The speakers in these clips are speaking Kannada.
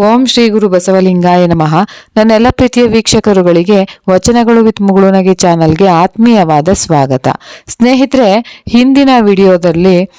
ಓಂ ಶ್ರೀ ಗುರು ಬಸವಲಿಂಗಾಯ ನಮಃ. ನನ್ನೆಲ್ಲ ಪ್ರೀತಿಯ ವೀಕ್ಷಕರುಗಳಿಗೆ, ವಚನಗಳು ವಿತ್ ಮುಗುಳುನಗೆ ಚಾನಲ್ಗೆ ಆತ್ಮೀಯವಾದ ಸ್ವಾಗತ. ಸ್ನೇಹಿತರೆ, ಹಿಂದಿನ ವಿಡಿಯೋದಲ್ಲಿ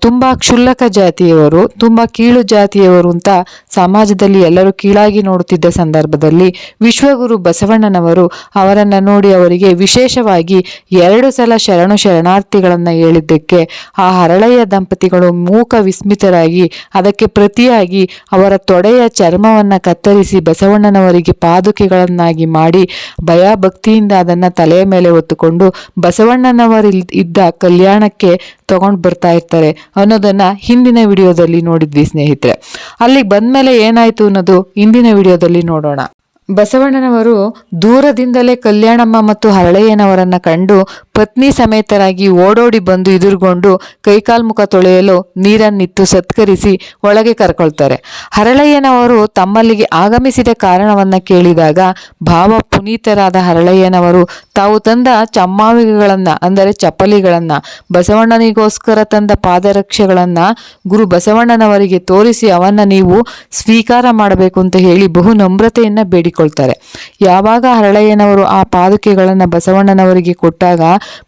ತುಂಬಾ ಕ್ಷುಲ್ಲಕ ಜಾತಿಯವರು, ತುಂಬ ಕೀಳು ಜಾತಿಯವರು ಅಂತ ಸಮಾಜದಲ್ಲಿ ಎಲ್ಲರೂ ಕೀಳಾಗಿ ನೋಡುತ್ತಿದ್ದ ಸಂದರ್ಭದಲ್ಲಿ ವಿಶ್ವಗುರು ಬಸವಣ್ಣನವರು ಅವರನ್ನು ನೋಡಿ ಅವರಿಗೆ ವಿಶೇಷವಾಗಿ ಎರಡು ಸಲ ಶರಣು ಶರಣಾರ್ಥಿಗಳನ್ನು ಹೇಳಿದ್ದಕ್ಕೆ ಆ ಹರಳೆಯ ದಂಪತಿಗಳು ಮೂಕ ವಿಸ್ಮಿತರಾಗಿ ಅದಕ್ಕೆ ಪ್ರತಿಯಾಗಿ ಅವರ ತೊಡೆಯ ಚರ್ಮವನ್ನು ಕತ್ತರಿಸಿ ಬಸವಣ್ಣನವರಿಗೆ ಪಾದುಕೆಗಳನ್ನಾಗಿ ಮಾಡಿ ಭಯ ಭಕ್ತಿಯಿಂದ ಅದನ್ನ ತಲೆಯ ಮೇಲೆ ಹೊತ್ತುಕೊಂಡು ಬಸವಣ್ಣನವರಿಲ್ ಇದ್ದ ಕಲ್ಯಾಣಕ್ಕೆ ತಗೊಂಡು ಬರ್ತಾ ಇರ್ತಾರೆ. ಅನ್ನೋದನ್ನ ಹಿಂದಿನ ವಿಡಿಯೋದಲ್ಲಿ ನೋಡಿದ್ವಿ ಸ್ನೇಹಿತರೆ. ಅಲ್ಲಿಗೆ ಬಂದ್ಮೇಲೆ ಏನಾಯ್ತು ಅನ್ನೋದು ಇಂದಿನ ವಿಡಿಯೋದಲ್ಲಿ ನೋಡೋಣ. ಬಸವಣ್ಣನವರು ದೂರದಿಂದಲೇ ಕಲ್ಯಾಣಮ್ಮ ಮತ್ತು ಹರಳೆಯನವರನ್ನ ಕಂಡು ಪತ್ನಿ ಸಮೇತರಾಗಿ ಓಡೋಡಿ ಬಂದು ಎದುರುಗೊಂಡು ಕೈಕಾಲ್ ಮುಖ ತೊಳೆಯಲು ನೀರನ್ನಿತ್ತು ಸತ್ಕರಿಸಿ ಒಳಗೆ ಕರ್ಕೊಳ್ತಾರೆ. ಹರಳಯ್ಯನವರು ತಮ್ಮಲ್ಲಿಗೆ ಆಗಮಿಸಿದ ಕಾರಣವನ್ನ ಕೇಳಿದಾಗ ಭಾವ ಪುನೀತರಾದ ಹರಳಯ್ಯನವರು ತಾವು ತಂದ ಚಮ್ಮಾವಿಗೆಗಳನ್ನು, ಅಂದರೆ ಚಪ್ಪಲಿಗಳನ್ನ, ಬಸವಣ್ಣನಿಗೋಸ್ಕರ ತಂದ ಪಾದರಕ್ಷೆಗಳನ್ನ ಗುರು ಬಸವಣ್ಣನವರಿಗೆ ತೋರಿಸಿ ಅವನ್ನ ನೀವು ಸ್ವೀಕಾರ ಮಾಡಬೇಕು ಅಂತ ಹೇಳಿ ಬಹು ನಮ್ರತೆಯನ್ನು ಬೇಡಿಕೊಳ್ತಾರೆ. ಯಾವಾಗ ಹರಳಯ್ಯನವರು ಆ ಪಾದುಕೆಗಳನ್ನು ಬಸವಣ್ಣನವರಿಗೆ ಕೊಟ್ಟಾಗ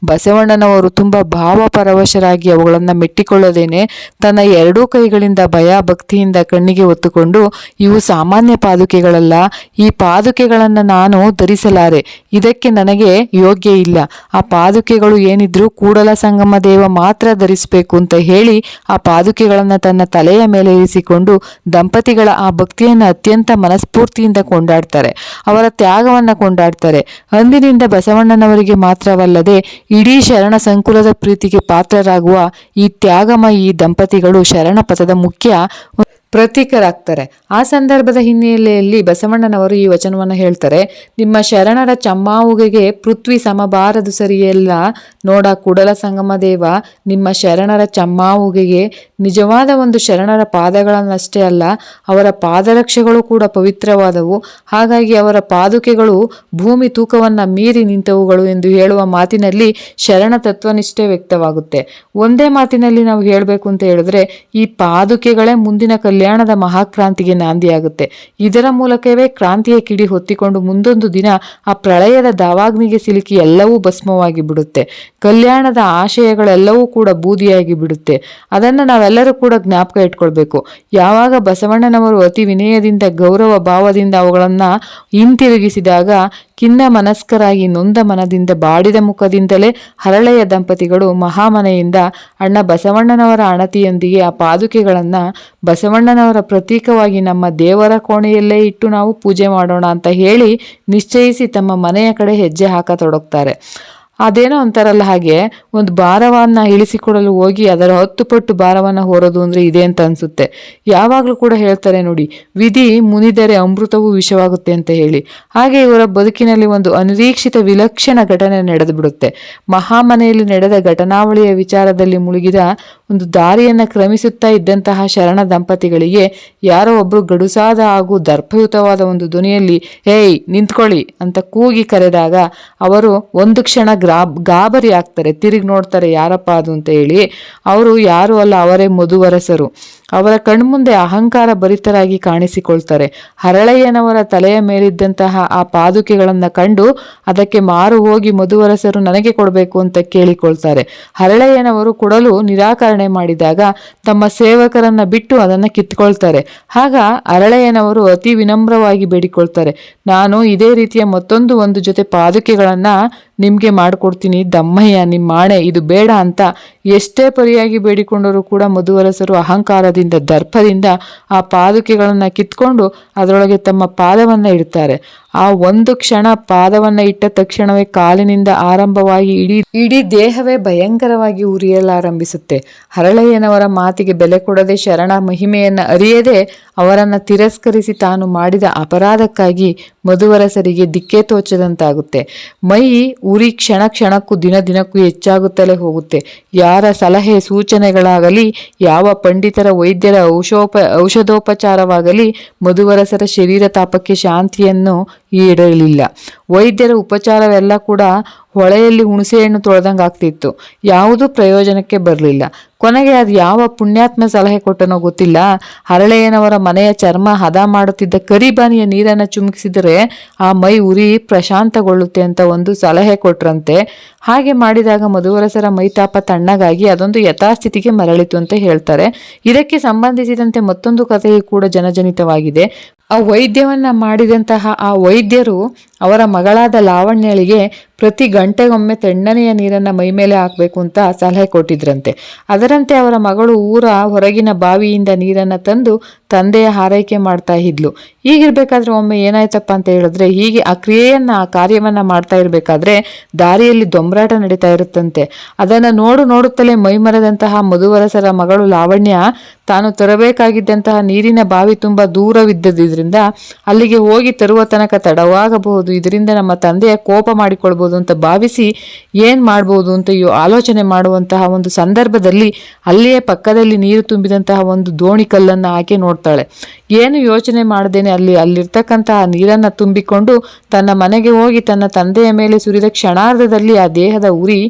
ಬಸವಣ್ಣನವರು ತುಂಬಾ ಭಾವಪರವಶರಾಗಿ ಅವುಗಳನ್ನು ಮೆಟ್ಟಿಕೊಳ್ಳದೇನೆ ತನ್ನ ಎರಡೂ ಕೈಗಳಿಂದ ಭಯ ಭಕ್ತಿಯಿಂದ ಕಣ್ಣಿಗೆ ಒತ್ತುಕೊಂಡು ಇವು ಸಾಮಾನ್ಯ ಪಾದುಕೆಗಳಲ್ಲ, ಈ ಪಾದುಕೆಗಳನ್ನು ನಾನು ಧರಿಸಲಾರೆ, ಇದಕ್ಕೆ ನನಗೆ ಯೋಗ್ಯ ಇಲ್ಲ. ಆ ಪಾದುಕೆಗಳು ಏನಿದ್ರು ಕೂಡಲ ಸಂಗಮ ದೇವ ಮಾತ್ರ ಧರಿಸಬೇಕು ಅಂತ ಹೇಳಿ ಆ ಪಾದುಕೆಗಳನ್ನ ತನ್ನ ತಲೆಯ ಮೇಲೆ ಇರಿಸಿಕೊಂಡು ದಂಪತಿಗಳ ಆ ಭಕ್ತಿಯನ್ನು ಅತ್ಯಂತ ಮನಸ್ಫೂರ್ತಿಯಿಂದ ಕೊಂಡಾಡ್ತಾರೆ. ಅವರ ತ್ಯಾಗವನ್ನ ಕೊಂಡಾಡ್ತಾರೆ. ಅಂದಿನಿಂದ ಬಸವಣ್ಣನವರಿಗೆ ಮಾತ್ರವಲ್ಲದೆ ಇಡೀ ಶರಣ ಸಂಕುಲದ ಪ್ರೀತಿಗೆ ಪಾತ್ರರಾಗುವ ಈ ತ್ಯಾಗಮ ಈ ದಂಪತಿಗಳು ಶರಣ ಪಥದ ಮುಖ್ಯ ಪ್ರತೀಕರಾಗ್ತಾರೆ. ಆ ಸಂದರ್ಭದ ಹಿನ್ನೆಲೆಯಲ್ಲಿ ಬಸವಣ್ಣನವರು ಈ ವಚನವನ್ನು ಹೇಳ್ತಾರೆ. ನಿಮ್ಮ ಶರಣರ ಚಮ್ಮಾವುಗೆಗೆ ಪೃಥ್ವಿ ಸಮಬಾರದು ಸರಿಯೆಲ್ಲ. ನೋಡ ಕುಡಲ ಸಂಗಮ ದೇವ, ನಿಮ್ಮ ಶರಣರ ಚಮ್ಮಾವುಗೆಗೆ ನಿಜವಾದ ಒಂದು ಶರಣರ ಪಾದಗಳನ್ನಷ್ಟೇ ಅಲ್ಲ, ಅವರ ಪಾದರಕ್ಷೆಗಳು ಕೂಡ ಪವಿತ್ರವಾದವು. ಹಾಗಾಗಿ ಅವರ ಪಾದುಕೆಗಳು ಭೂಮಿ ತೂಕವನ್ನ ಮೀರಿ ನಿಂತವುಗಳು ಎಂದು ಹೇಳುವ ಮಾತಿನಲ್ಲಿ ಶರಣ ತತ್ವನಿಷ್ಠೆ ವ್ಯಕ್ತವಾಗುತ್ತೆ. ಒಂದೇ ಮಾತಿನಲ್ಲಿ ನಾವು ಹೇಳಬೇಕು ಅಂತ ಹೇಳಿದ್ರೆ, ಈ ಪಾದುಕೆಗಳೇ ಮುಂದಿನ ಕಲ್ಯಾಣದ ಮಹಾಕ್ರಾಂತಿಗೆ ನಾಂದಿಯಾಗುತ್ತೆ. ಇದರ ಮೂಲಕವೇ ಕ್ರಾಂತಿಯ ಕಿಡಿ ಹೊತ್ತಿಕೊಂಡು ಮುಂದೊಂದು ದಿನ ಆ ಪ್ರಳಯದ ದಾವಾಗ್ನಿಗೆ ಸಿಲುಕಿ ಎಲ್ಲವೂ ಭಸ್ಮವಾಗಿ ಬಿಡುತ್ತೆ. ಕಲ್ಯಾಣದ ಆಶಯಗಳೆಲ್ಲವೂ ಕೂಡ ಬೂದಿಯಾಗಿ ಬಿಡುತ್ತೆ. ಅದನ್ನು ನಾವೆಲ್ಲರೂ ಕೂಡ ಜ್ಞಾಪಕ ಇಟ್ಕೊಳ್ಬೇಕು. ಯಾವಾಗ ಬಸವಣ್ಣನವರು ಅತಿ ವಿನಯದಿಂದ, ಗೌರವ ಭಾವದಿಂದ ಅವುಗಳನ್ನು ಹಿಂತಿರುಗಿಸಿದಾಗ ಖಿನ್ನ ಮನಸ್ಕರಾಗಿ ನೊಂದ ಮನದಿಂದ, ಬಾಡಿದ ಮುಖದಿಂದಲೇ ಹರಳೆಯ ದಂಪತಿಗಳು ಮಹಾಮನೆಯಿಂದ ಅಣ್ಣ ಬಸವಣ್ಣನವರ ಅಣತಿಯೊಂದಿಗೆ ಆ ಪಾದುಕೆಗಳನ್ನು ಬಸವಣ್ಣನವರ ಪ್ರತೀಕವಾಗಿ ನಮ್ಮ ದೇವರ ಕೋಣೆಯಲ್ಲೇ ಇಟ್ಟು ನಾವು ಪೂಜೆ ಮಾಡೋಣ ಅಂತ ಹೇಳಿ ನಿಶ್ಚಯಿಸಿ ತಮ್ಮ ಮನೆಯ ಕಡೆ ಹೆಜ್ಜೆ ಹಾಕತೊಡಗ್ತಾರೆ. ಅದೇನೋ ಅಂತಾರಲ್ಲ ಹಾಗೆ, ಒಂದು ಭಾರವನ್ನು ಇಳಿಸಿಕೊಡಲು ಹೋಗಿ ಅದರ ಹತ್ತು ಪಟ್ಟು ಭಾರವನ್ನು ಹೊರೋದು ಅಂದರೆ ಇದೆ ಅಂತ ಅನಿಸುತ್ತೆ. ಯಾವಾಗಲೂ ಕೂಡ ಹೇಳ್ತಾರೆ ನೋಡಿ, ವಿಧಿ ಮುನಿದರೆ ಅಮೃತವೂ ವಿಷವಾಗುತ್ತೆ ಅಂತ ಹೇಳಿ. ಹಾಗೆ ಇವರ ಬದುಕಿನಲ್ಲಿ ಒಂದು ಅನಿರೀಕ್ಷಿತ ವಿಲಕ್ಷಣ ಘಟನೆ ನಡೆದು ಬಿಡುತ್ತೆ ಮಹಾಮನೆಯಲ್ಲಿ ನಡೆದ ಘಟನಾವಳಿಯ ವಿಚಾರದಲ್ಲಿ ಮುಳುಗಿದ ಒಂದು ದಾರಿಯನ್ನು ಕ್ರಮಿಸುತ್ತಾ ಇದ್ದಂತಹ ಶರಣ ದಂಪತಿಗಳಿಗೆ ಯಾರೋ ಒಬ್ಬರು ಗಡುಸಾದ ಹಾಗೂ ದರ್ಪಯುತವಾದ ಒಂದು ಧ್ವನಿಯಲ್ಲಿ ಹೇಯ್ ನಿಂತ್ಕೊಳ್ಳಿ ಅಂತ ಕೂಗಿ ಕರೆದಾಗ ಅವರು ಒಂದು ಕ್ಷಣ ಗ್ರಾ ಗಾಬರಿ ಆಗ್ತಾರೆ. ತಿರುಗಿ ನೋಡ್ತಾರೆ ಯಾರಪ್ಪ ಅದು ಅಂತ ಹೇಳಿ. ಅವರು ಯಾರು ಅಲ್ಲ ಅವರೇ ಮಧುವರಸರು. ಅವರ ಕಣ್ಮುಂದೆ ಅಹಂಕಾರ ಭರಿತರಾಗಿ ಕಾಣಿಸಿಕೊಳ್ತಾರೆ. ಹರಳಯ್ಯನವರ ತಲೆಯ ಮೇಲಿದ್ದಂತಹ ಆ ಪಾದುಕೆಗಳನ್ನು ಕಂಡು ಅದಕ್ಕೆ ಮಾರು ಹೋಗಿ ಮಧುವರಸರು ನನಗೆ ಕೊಡಬೇಕು ಅಂತ ಕೇಳಿಕೊಳ್ತಾರೆ. ಹರಳಯ್ಯನವರು ಕೊಡಲು ನಿರಾಕರಣೆ ಮಾಡಿದಾಗ ತಮ್ಮ ಸೇವಕರನ್ನ ಬಿಟ್ಟು ಅದನ್ನು ಕಿತ್ಕೊಳ್ತಾರೆ. ಆಗ ಅರಳಯ್ಯನವರು ಅತಿ ವಿನಮ್ರವಾಗಿ ಬೇಡಿಕೊಳ್ತಾರೆ. ನಾನು ಇದೇ ರೀತಿಯ ಮತ್ತೊಂದು ಒಂದು ಜೊತೆ ಪಾದುಕೆಗಳನ್ನ ನಿಮಗೆ ಮಾಡಿಕೊಡ್ತೀನಿ, ದಮ್ಮಯ್ಯ ನಿಮ್ಮ ಮಾಣೆ ಇದು ಬೇಡ ಅಂತ ಎಷ್ಟೇ ಪರಿಯಾಗಿ ಬೇಡಿಕೊಂಡರೂ ಕೂಡ ಮಧುವರಸರು ಅಹಂಕಾರದಿಂದ ದರ್ಪದಿಂದ ಆ ಪಾದುಕೆಗಳನ್ನು ಕಿತ್ಕೊಂಡು ಅದರೊಳಗೆ ತಮ್ಮ ಪಾದವನ್ನು ಇಡ್ತಾರೆ. ಆ ಒಂದು ಕ್ಷಣ ಪಾದವನ್ನ ಇಟ್ಟ ತಕ್ಷಣವೇ ಕಾಲಿನಿಂದ ಆರಂಭವಾಗಿ ಇಡೀ ಇಡೀ ದೇಹವೇ ಭಯಂಕರವಾಗಿ ಉರಿಯಲಾರಂಭಿಸುತ್ತೆ. ಹರಳಯ್ಯನವರ ಮಾತಿಗೆ ಬೆಲೆ ಕೊಡದೆ ಶರಣ ಮಹಿಮೆಯನ್ನ ಅರಿಯದೆ ಅವರನ್ನ ತಿರಸ್ಕರಿಸಿ ತಾನು ಮಾಡಿದ ಅಪರಾಧಕ್ಕಾಗಿ ಮಧುವರಸರಿಗೆ ದಿಕ್ಕೆ ತೋಚದಂತಾಗುತ್ತೆ. ಮೈ ಉರಿ ಕ್ಷಣ ಕ್ಷಣಕ್ಕೂ ದಿನ ದಿನಕ್ಕೂ ಹೆಚ್ಚಾಗುತ್ತಲೇ ಹೋಗುತ್ತೆ. ಯಾರ ಸಲಹೆ ಸೂಚನೆಗಳಾಗಲಿ, ಯಾವ ಪಂಡಿತರ ವೈದ್ಯರ ಔಷೋಪ, ಔಷಧೋಪಚಾರವಾಗಲಿ ಮಧುವರಸರ ಶರೀರ ತಾಪಕ್ಕೆ ಶಾಂತಿಯನ್ನು ಈಡಲಿಲ್ಲ ವೈದ್ಯರ ಉಪಚಾರವೆಲ್ಲ ಕೂಡ ಹೊಳೆಯಲ್ಲಿ ಹುಣಸೆಹಣ್ಣು ತೊಳೆದಂಗೆ ಆಗ್ತಿತ್ತು. ಯಾವುದೂ ಪ್ರಯೋಜನಕ್ಕೆ ಬರಲಿಲ್ಲ. ಕೊನೆಗೆ ಅದು ಯಾವ ಪುಣ್ಯಾತ್ಮ ಸಲಹೆ ಕೊಟ್ಟನೋ ಗೊತ್ತಿಲ್ಲ. ಹರಳೆಯನವರ ಮನೆಯ ಚರ್ಮ ಹದ ಮಾಡುತ್ತಿದ್ದ ಕರಿಬಾನಿಯ ನೀರನ್ನು ಚುಮುಕಿಸಿದರೆ ಆ ಮೈ ಉರಿ ಪ್ರಶಾಂತಗೊಳ್ಳುತ್ತೆ ಅಂತ ಒಂದು ಸಲಹೆ ಕೊಟ್ರಂತೆ. ಹಾಗೆ ಮಾಡಿದಾಗ ಮಧುವರಸರ ಮೈತಾಪ ತಣ್ಣಗಾಗಿ ಅದೊಂದು ಯಥಾಸ್ಥಿತಿಗೆ ಮರಳಿತು ಅಂತ ಹೇಳ್ತಾರೆ. ಇದಕ್ಕೆ ಸಂಬಂಧಿಸಿದಂತೆ ಮತ್ತೊಂದು ಕಥೆಯು ಕೂಡ ಜನಜನಿತವಾಗಿದೆ. ಆ ವೈದ್ಯವನ್ನ ಮಾಡಿದಂತಹ ಆ ವೈದ್ಯರು ಅವರ ಮಗಳಾದ ಲಾವಣ್ಯಳಿಗೆ ಪ್ರತಿ ಗಂಟೆಗೊಮ್ಮೆ ತೆಣ್ಣನೆಯ ನೀರನ್ನು ಮೈಮೇಲೆ ಹಾಕಬೇಕು ಅಂತ ಸಲಹೆ ಕೊಟ್ಟಿದ್ರಂತೆ. ಅದರಂತೆ ಅವರ ಮಗಳು ಊರ ಹೊರಗಿನ ಬಾವಿಯಿಂದ ನೀರನ್ನು ತಂದು ತಂದೆಯ ಹಾರೈಕೆ ಮಾಡ್ತಾ ಇದ್ಲು. ಹೀಗಿರ್ಬೇಕಾದ್ರೆ ಒಮ್ಮೆ ಏನಾಯ್ತಪ್ಪ ಅಂತ ಹೇಳಿದ್ರೆ ಹೀಗೆ ಆ ಕ್ರಿಯೆಯನ್ನು, ಆ ಕಾರ್ಯವನ್ನ ಮಾಡ್ತಾ ಇರಬೇಕಾದ್ರೆ ದಾರಿಯಲ್ಲಿ ದೊಂಬರಾಟ ನಡೀತಾ ಇರುತ್ತಂತೆ. ಅದನ್ನು ನೋಡು ನೋಡುತ್ತಲೇ ಮೈಮರದಂತಹ ಮಧುವರಸರ ಮಗಳು ಲಾವಣ್ಯ ತಾನು ತರಬೇಕಾಗಿದ್ದಂತಹ ನೀರಿನ ಬಾವಿ ತುಂಬ ದೂರವಿದ್ದದ್ರಿಂದ ಅಲ್ಲಿಗೆ ಹೋಗಿ ತರುವ ತನಕ ತಡವಾಗಬಹುದು. ಇದರಿಂದ ನಮ್ಮ ತಂದೆಯ ಕೋಪ ಮಾಡಿಕೊಳ್ಬೋದು ಅಂತ ಭಾವಿಸಿ ಏನು ಮಾಡ್ಬೋದು ಅಂತ ಆಲೋಚನೆ ಮಾಡುವಂತಹ ಒಂದು ಸಂದರ್ಭದಲ್ಲಿ ಅಲ್ಲಿಯೇ ಪಕ್ಕದಲ್ಲಿ ನೀರು ತುಂಬಿದಂತಹ ಒಂದು ದೋಣಿ ಕಲ್ಲನ್ನು ಆಕೆ ನೋಡ್ತಾಳೆ. ಏನು ಯೋಚನೆ ಮಾಡದೇನೆ ಅಲ್ಲಿ, ಅಲ್ಲಿರ್ತಕ್ಕಂತಹ ನೀರನ್ನು ತುಂಬಿಕೊಂಡು ತನ್ನ ಮನೆಗೆ ಹೋಗಿ ತನ್ನ ತಂದೆಯ ಮೇಲೆ ಸುರಿದ ಕ್ಷಣಾರ್ಧದಲ್ಲಿ ಆ ದೇಹದ ಉರಿ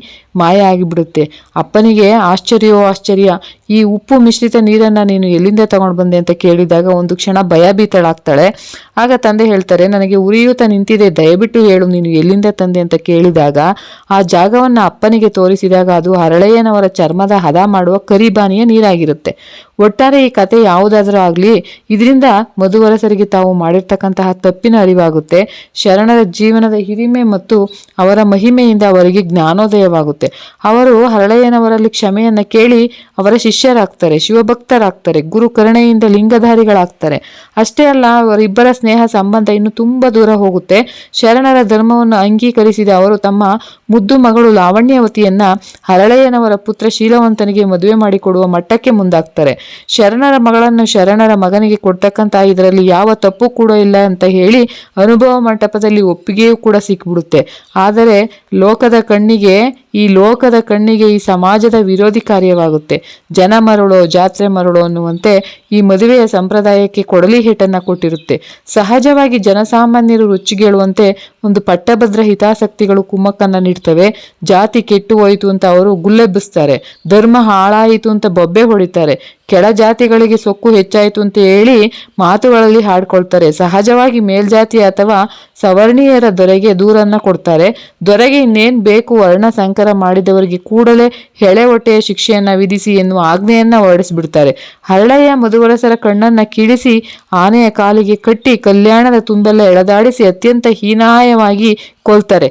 ಮಾಯ ಆಗಿಬಿಡುತ್ತೆ ಅಪ್ಪನಿಗೆ ಆಶ್ಚರ್ಯವೋ ಆಶ್ಚರ್ಯ, ಈ ಉಪ್ಪು ಮಿಶ್ರಿತ ನೀರನ್ನು ನೀನು ಎಲ್ಲಿಂದ ತಗೊಂಡು ಬಂದೆ ಅಂತ ಕೇಳಿದಾಗ ಒಂದು ಕ್ಷಣ ಭಯಭೀತಳಾಗ್ತಾಳೆ ಆಗ ತಂದೆ ಹೇಳ್ತಾರೆ, ನನಗೆ ಉರಿಯೂತ ನಿಂತಿದೆ, ದಯವಿಟ್ಟು ಹೇಳು, ನೀನು ಎಲ್ಲಿಂದ ತಂದೆ ಅಂತ ಕೇಳಿದಾಗ, ಆ ಜಾಗವನ್ನು ಅಪ್ಪನಿಗೆ ತೋರಿಸಿದಾಗ ಅದು ಹರಳೆಯನವರ ಚರ್ಮದ ಹದ ಮಾಡುವ ಕರಿಬಾನಿಯ ನೀರಾಗಿರುತ್ತೆ. ಒಟ್ಟಾರೆ ಈ ಕತೆ ಯಾವುದಾದರೂ ಆಗಲಿ, ಇದರಿಂದ ಮಧುವರಸರಿಗೆ ತಾವು ಮಾಡಿರ್ತಕ್ಕಂತಹ ತಪ್ಪಿನ ಅರಿವಾಗುತ್ತೆ. ಶರಣರ ಜೀವನದ ಹಿರಿಮೆ ಮತ್ತು ಅವರ ಮಹಿಮೆಯಿಂದ ಅವರಿಗೆ ಜ್ಞಾನೋದಯವಾಗುತ್ತೆ. ಅವರು ಹರಳಯ್ಯನವರಲ್ಲಿ ಕ್ಷಮೆಯನ್ನ ಕೇಳಿ ಅವರ ಶಿಷ್ಯರಾಗ್ತಾರೆ, ಶಿವಭಕ್ತರಾಗ್ತಾರೆ, ಗುರು ಕರುಣೆಯಿಂದ ಲಿಂಗಧಾರಿಗಳಾಗ್ತಾರೆ. ಅಷ್ಟೇ ಅಲ್ಲ, ಅವರಿಬ್ಬರ ಸ್ನೇಹ ಸಂಬಂಧ ಇನ್ನು ತುಂಬಾ ದೂರ ಹೋಗುತ್ತೆ. ಶರಣರ ಧರ್ಮವನ್ನು ಅಂಗೀಕರಿಸಿದ ಅವರು ತಮ್ಮ ಮುದ್ದು ಮಗಳು ಲಾವಣ್ಯವತಿಯನ್ನ ಹರಳಯ್ಯನವರ ಪುತ್ರ ಶೀಲವಂತನಿಗೆ ಮದುವೆ ಮಾಡಿಕೊಡುವ ಮಟ್ಟಕ್ಕೆ ಮುಂದಾಗ್ತಾರೆ. ಶರಣರ ಮಗಳನ್ನು ಶರಣರ ಮಗನಿಗೆ ಕೊಡ್ತಕ್ಕಂಥ ಇದರಲ್ಲಿ ಯಾವ ತಪ್ಪು ಕೂಡ ಇಲ್ಲ ಅಂತ ಹೇಳಿ ಅನುಭವ ಮಂಟಪದಲ್ಲಿ ಒಪ್ಪಿಗೆಯೂ ಕೂಡ ಸಿಕ್ಬಿಡುತ್ತೆ. ಆದರೆ ಲೋಕದ ಕಣ್ಣಿಗೆ ಈ ಲೋಕದ ಕಣ್ಣಿಗೆ ಈ ಸಮಾಜದ ವಿರೋಧಿ ಕಾರ್ಯವಾಗುತ್ತೆ ಜನ ಮರಳೋ ಜಾತ್ರೆ ಮರಳೋ ಅನ್ನುವಂತೆ ಈ ಮದುವೆಯ ಸಂಪ್ರದಾಯಕ್ಕೆ ಕೊಡಲಿ ಹಿಟ್ಟನ್ನು ಕೊಟ್ಟಿರುತ್ತೆ. ಸಹಜವಾಗಿ ಜನಸಾಮಾನ್ಯರು ರುಚಿಗೇಳುವಂತೆ ಒಂದು ಪಟ್ಟಭದ್ರ ಹಿತಾಸಕ್ತಿಗಳು ಕುಮ್ಮಕ್ಕನ್ನ ನೀಡ್ತವೆ. ಜಾತಿ ಕೆಟ್ಟು ಹೋಯಿತು ಅಂತ ಅವರು ಗುಲ್ಲೆಬ್ಬಿಸ್ತಾರೆ. ಧರ್ಮ ಹಾಳಾಯಿತು ಅಂತ ಬೊಬ್ಬೆ ಹೊಡಿತಾರೆ. ಕೆಳ ಜಾತಿಗಳಿಗೆ ಸೊಕ್ಕು ಹೆಚ್ಚಾಯಿತು ಅಂತ ಹೇಳಿ ಮಾತುಗಳಲ್ಲಿ ಹಾಡ್ಕೊಳ್ತಾರೆ. ಸಹಜವಾಗಿ ಮೇಲ್ಜಾತಿ ಅಥವಾ ಸವರ್ಣೀಯರ ದೊರೆಗೆ ದೂರನ್ನ ಕೊಡ್ತಾರೆ. ದೊರೆಗೆ ಇನ್ನೇನ್ ಬೇಕು ವರ್ಣ ಸಂಕರ ಮಾಡಿದವರಿಗೆ ಕೂಡಲೇ ಹೆಳೆ ಹೊಟ್ಟೆಯ ಶಿಕ್ಷೆಯನ್ನು ವಿಧಿಸಿ ಎನ್ನುವ ಆಜ್ಞೆಯನ್ನು ಹೊರಡಿಸಿಬಿಡ್ತಾರೆ. ಹರಳಯ್ಯ ಮಧುವರಸರ ಕಣ್ಣನ್ನ ಕೀಳಿಸಿ ಆನೆಯ ಕಾಲಿಗೆ ಕಟ್ಟಿ ಕಲ್ಯಾಣದ ತುಂಬೆಲ್ಲ ಎಳೆದಾಡಿಸಿ ಅತ್ಯಂತ ಹೀನಾಯವಾಗಿ ಕೊಲ್ತಾರೆ.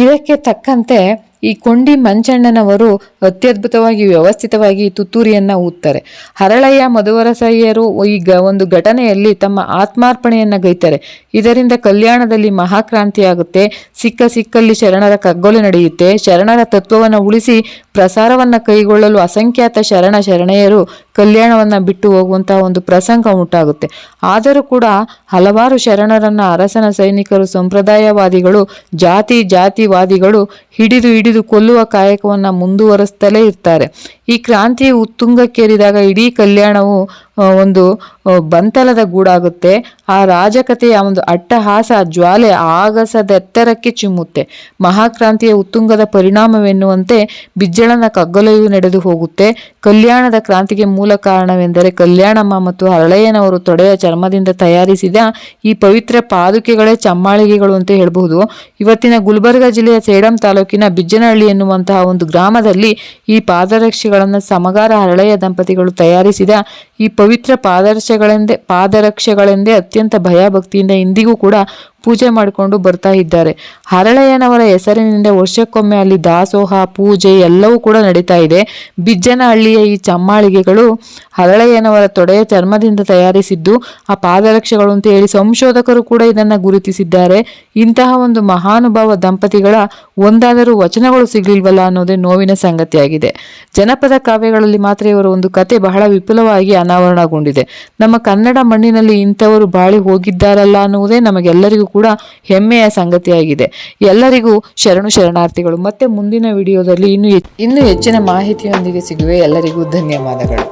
ಇದಕ್ಕೆ ತಕ್ಕಂತೆ ಈ ಕೊಂಡಿ ಮಂಚಣ್ಣನವರು ಅತ್ಯದ್ಭುತವಾಗಿ ವ್ಯವಸ್ಥಿತವಾಗಿ ತುತ್ತೂರಿಯನ್ನ ಊದ್ತಾರೆ. ಹರಳಯ್ಯ ಮಧುವರಸಯ್ಯರು ಈ ಗ ಒಂದು ಘಟನೆಯಲ್ಲಿ ತಮ್ಮ ಆತ್ಮಾರ್ಪಣೆಯನ್ನ ಗೈತಾರೆ. ಇದರಿಂದ ಕಲ್ಯಾಣದಲ್ಲಿ ಮಹಾಕ್ರಾಂತಿಯಾಗುತ್ತೆ. ಸಿಕ್ಕ ಸಿಕ್ಕಲ್ಲಿ ಶರಣರ ಕಗ್ಗೊಲೆ ನಡೆಯುತ್ತೆ. ಶರಣರ ತತ್ವವನ್ನು ಉಳಿಸಿ ಪ್ರಸಾರವನ್ನ ಕೈಗೊಳ್ಳಲು ಅಸಂಖ್ಯಾತ ಶರಣ ಶರಣೆಯರು ಕಲ್ಯಾಣವನ್ನ ಬಿಟ್ಟು ಹೋಗುವಂತಹ ಒಂದು ಪ್ರಸಂಗ ಉಂಟಾಗುತ್ತೆ. ಆದರೂ ಕೂಡ ಹಲವಾರು ಶರಣರನ್ನ ಅರಸನ ಸೈನಿಕರು, ಸಂಪ್ರದಾಯವಾದಿಗಳು, ಜಾತಿ ಜಾತಿವಾದಿಗಳು ಹಿಡಿದು ಹಿಡಿದು ಕೊಲ್ಲುವ ಕಾಯಕವನ್ನು ಮುಂದುವರೆಸ್ತಲೇ ಇರ್ತಾರೆ. ಈ ಕ್ರಾಂತಿ ಉತ್ತುಂಗಕ್ಕೇರಿದಾಗ ಇಡೀ ಕಲ್ಯಾಣವು ಒಂದು ಬಂತಲದ ಗೂಡಾಗುತ್ತೆ. ಆ ರಾಜಕತೆಯ ಒಂದು ಅಟ್ಟಹಾಸ, ಜ್ವಾಲೆ ಆಗಸದ ಎತ್ತರಕ್ಕೆ ಚಿಮ್ಮುತ್ತೆ. ಮಹಾಕ್ರಾಂತಿಯ ಉತ್ತುಂಗದ ಪರಿಣಾಮವೆನ್ನುವಂತೆ ಬಿಜ್ಜಳನ ಕಗ್ಗಲೆಯು ನಡೆದು ಹೋಗುತ್ತೆ. ಕಲ್ಯಾಣದ ಕ್ರಾಂತಿಗೆ ಮೂಲ ಕಾರಣವೆಂದರೆ ಕಲ್ಯಾಣಮ್ಮ ಮತ್ತು ಹರಳೆಯನವರು ತೊಡೆಯ ಚರ್ಮದಿಂದ ತಯಾರಿಸಿದ ಈ ಪವಿತ್ರ ಪಾದುಕೆಗಳೇ ಚಮ್ಮಾಳಿಗೆಗಳು ಅಂತ ಹೇಳಬಹುದು. ಇವತ್ತಿನ ಗುಲ್ಬರ್ಗ ಜಿಲ್ಲೆಯ ಸೇಡಂ ತಾಲೂಕಿನ ಬಿಜ್ಜನಹಳ್ಳಿ ಎನ್ನುವಂತಹ ಒಂದು ಗ್ರಾಮದಲ್ಲಿ ಈ ಪಾದರಕ್ಷೆಗಳನ್ನು ಸಮಗಾರ ಹರಳೆಯ ದಂಪತಿಗಳು ತಯಾರಿಸಿದ ಈ ಪವಿತ್ರ ಪಾದರ್ಶಗಳೆಂದೇ ಪಾದರಕ್ಷೆಗಳೆಂದೇ ಅತ್ಯಂತ ಭಯಭಕ್ತಿಯಿಂದ ಇಂದಿಗೂ ಕೂಡ ಪೂಜೆ ಮಾಡಿಕೊಂಡು ಬರ್ತಾ ಇದ್ದಾರೆ. ಹರಳಯ್ಯನವರ ಹೆಸರಿನಿಂದ ವರ್ಷಕ್ಕೊಮ್ಮೆ ಅಲ್ಲಿ ದಾಸೋಹ, ಪೂಜೆ ಎಲ್ಲವೂ ಕೂಡ ನಡೀತಾ ಇದೆ. ಬಿಜ್ಜನಹಳ್ಳಿಯ ಈ ಚಮ್ಮಾಳಿಗೆಗಳು ಹರಳಯ್ಯನವರ ತೊಡೆಯ ಚರ್ಮದಿಂದ ತಯಾರಿಸಿದ್ದು, ಆ ಪಾದರಕ್ಷೆಗಳು ಅಂತ ಹೇಳಿ ಸಂಶೋಧಕರು ಕೂಡ ಇದನ್ನು ಗುರುತಿಸಿದ್ದಾರೆ. ಇಂತಹ ಒಂದು ಮಹಾನುಭಾವ ದಂಪತಿಗಳ ಒಂದಾದರೂ ವಚನಗಳು ಸಿಗಲಿಲ್ವಲ್ಲ ಅನ್ನೋದೇ ನೋವಿನ ಸಂಗತಿಯಾಗಿದೆ. ಜನಪದ ಕಾವ್ಯಗಳಲ್ಲಿ ಮಾತ್ರ ಇವರ ಒಂದು ಕತೆ ಬಹಳ ವಿಪುಲವಾಗಿ ಅನಾವರಣಗೊಂಡಿದೆ. ನಮ್ಮ ಕನ್ನಡ ಮಣ್ಣಿನಲ್ಲಿ ಇಂಥವರು ಬಾಳಿ ಹೋಗಿದ್ದಾರಲ್ಲ ಅನ್ನುವುದೇ ನಮಗೆಲ್ಲರಿಗೂ ಕೂಡ ಹೆಮ್ಮೆಯ ಸಂಗತಿಯಾಗಿದೆ. ಎಲ್ಲರಿಗೂ ಶರಣು ಶರಣಾರ್ಥಿಗಳು, ಮತ್ತೆ ಮುಂದಿನ ವಿಡಿಯೋದಲ್ಲಿ ಇನ್ನು ಇನ್ನೂ ಹೆಚ್ಚಿನ ಮಾಹಿತಿಯೊಂದಿಗೆ ಸಿಗುವೆ. ಎಲ್ಲರಿಗೂ ಧನ್ಯವಾದಗಳು.